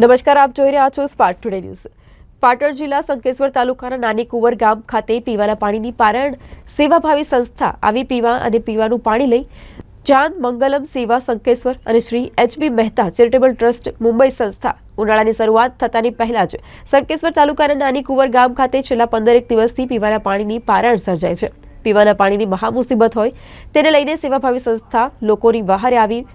નમસ્કાર, આપ જોઈ રહ્યા છો સ્પાર્ક ટુડે ન્યૂઝ પાટણ જિલ્લા સંકેશ્વર તાલુકાના નાની કુંવર ગામ ખાતે પીવાના પાણીની પારણ સેવાભાવી સંસ્થા આવી પીવા અને પીવાનું પાણી લઈ જાન મંગલમ સેવા સંકેશ્વર અને Shri H B Mehta charitable trust Mumbai સંસ્થા ઉનાળાની શરૂઆત થતાની પહેલા જ સંકેશ્વર તાલુકાના નાની કુંવર ગામ ખાતે છેલ્લા પંદરેક દિવસથી પીવાના પાણીની પારણ સર્જાય છે. પીવાના પાણીની મહામુસીબત હોય તેને લઈને સેવાભાવી સંસ્થા લોકોની બહાર આવી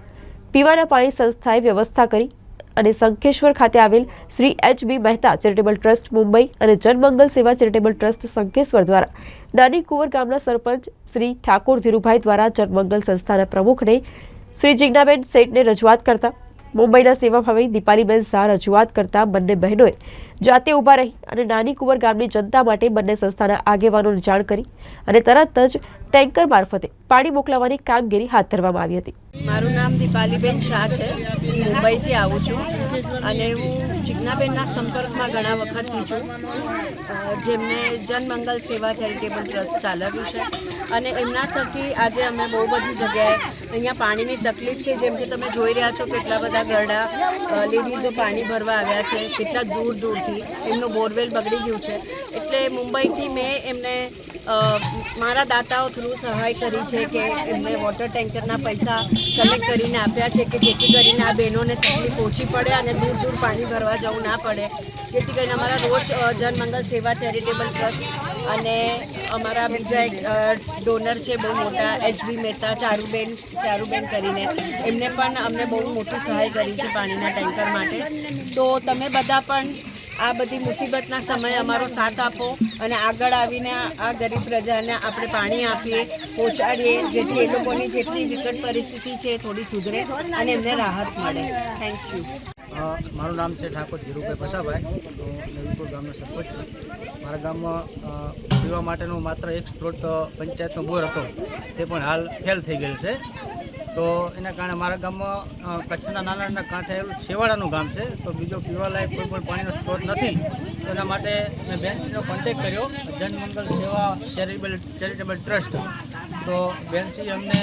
પીવાના પાણી સંસ્થાએ વ્યવસ્થા કરી અને સંકેશ્વર ખાતે આવેલ Shri H B Mehta charitable trust, Mumbai અને જનમંગલ સેવા ચેરિટેબલ ટ્રસ્ટ સંકેશ્વર દ્વારા નાની કુંવર ગામના સરપંચ શ્રી ઠાકોર ધીરુભાઈ દ્વારા જનમંગલ સંસ્થાના પ્રમુખને શ્રી જિજ્ઞાબેન શેઠને રજૂઆત કરતા મુંબઈના સેવા ભાવે દીપાલીબેન શાહ રજૂઆત કરતા બંને બહેનોએ જાતે ઊભા રહી અને નાની કુંવર ગામની જનતા માટે બંને સંસ્થાના આગેવાનોને જાણ કરી અને તરત જ ટેન્કર મારફતે પાણી મોકલાવવાની કામગીરી હાથ ધરવામાં આવી હતી. મારું નામ દીપાલીબેન શાહ છે. મુંબઈથી આવું છું અને હું જિજ્ઞાબેનના સંપર્કમાં ઘણા વખતથી છું. જેમને જનમંગલ સેવા ચેરિટેબલ ટ્રસ્ટ ચાલવ્યું છે. અને એમના થકી આજે અમે બહુ બધી જગ્યાએ અહીંયા પાણીની તકલીફ છે. જેમ કે તમે જોઈ રહ્યા છો કેટલા બધા ગરડા લેડીઝો પાણી ભરવા આવ્યા છે, કેટલા દૂર દૂરથી એમનું બોરવેલ બગડી ગયું છે. એટલે મુંબઈથી મેં એમને મારા દાતાઓ થ્રુ સહાય કરી છે કે એમને વોટર ટેન્કરના પૈસા કલેક્ટ કરીને આપ્યા છે કે જેથી કરીને આ બહેનોને તકલીફ ઓછી પડે અને દૂર દૂર પાણી ભરવા જવું ના પડે. જેથી કરીને અમારા રોજ જનમંગલ સેવા ચેરિટેબલ ટ્રસ્ટ અને અમારા બીજા એક ડોનર છે બહુ મોટા એચબી મહેતા, ચારુબેન ચારુબેન કરીને. એમને પણ અમને બહુ મોટી સહાય કરી છે પાણીના ટેન્કર માટે. તો તમે બધા પણ આ બધી મુસીબતના સમયે અમારો સાથ આપો અને આગળ આવીને આ ગરીબ પ્રજાને આપણે પાણી આપીએ, પહોંચાડીએ, જેથી એ લોકોની જેટલી વિકટ પરિસ્થિતિ છે થોડી સુધરે અને એમને રાહત મળે. થેન્ક યુ મારું નામ છે ઠાકોર ધીરુભાઈ પસાભાઈ હું નવીપુર ગામનો સરપંચ છું. મારા ગામમાં પીવા માટેનો માત્ર એક સ્ત્રોત પંચાયતનો બોર હતો. તે પણ હાલ ફેલ થઈ ગયેલ છે. તો એના કારણે મારા ગામમાં કચ્છના નાના નાના કાંઠે આવેલું છેવાડાનું ગામ છે. તો બીજો પીવાલાયક કોઈ પણ પાણીનો સ્ત્રોત નથી. તો એના માટે મેં બેનશ્રીનો કોન્ટેક કર્યો. જનમંગલ સેવા ચેરિટેબલ ચેરિટેબલ ટ્રસ્ટ. તો બેનશ્રી અમને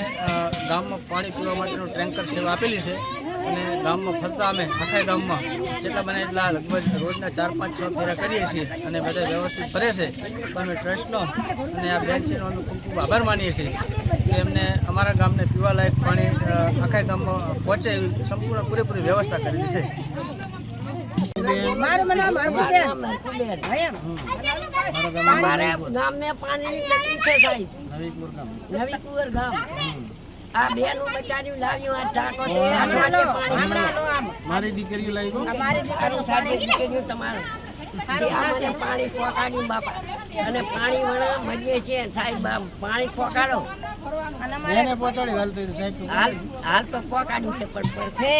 ગામમાં પાણી પીવા માટેનું ટેન્કર સેવા આપેલી છે. અને ગામમાં ફરતા અમે આખા ગામમાં. જેટલા બને એટલા લગભગ રોજના ચાર પાંચ છ ફેરા કરીએ છીએ અને બધા વ્યવસ્થિત ફરે છે. તો અમે ટ્રસ્ટનો અને આ બેનશ્રીનો અમે ખૂબ ખૂબ આભાર માનીએ છીએ કે એમને અમારા ગામને પીવાલાયક પાણી આખા ગામમાં પહોંચે એવી સંપૂર્ણ પૂરેપૂરી વ્યવસ્થા કરેલી છે. અમારે ગામને પાણીની તકલીફ છે સાહેબ. નવી કુંવર ગામ. આ બેનું બચાર્યું લાવ્યું આ ટાંકો. મારી દીકરીઓ લાવી અમારી દીકરીઓ તમારું. પાણી પહોંચાડ્યું બાપા. અને પાણી વણા મળીએ છીએ. સાહેબ આમ પાણી ફોકાડો હાલ તો સાહેબ હાલ હાલ તો પહોંચાડ્યું છે પણ પડશે.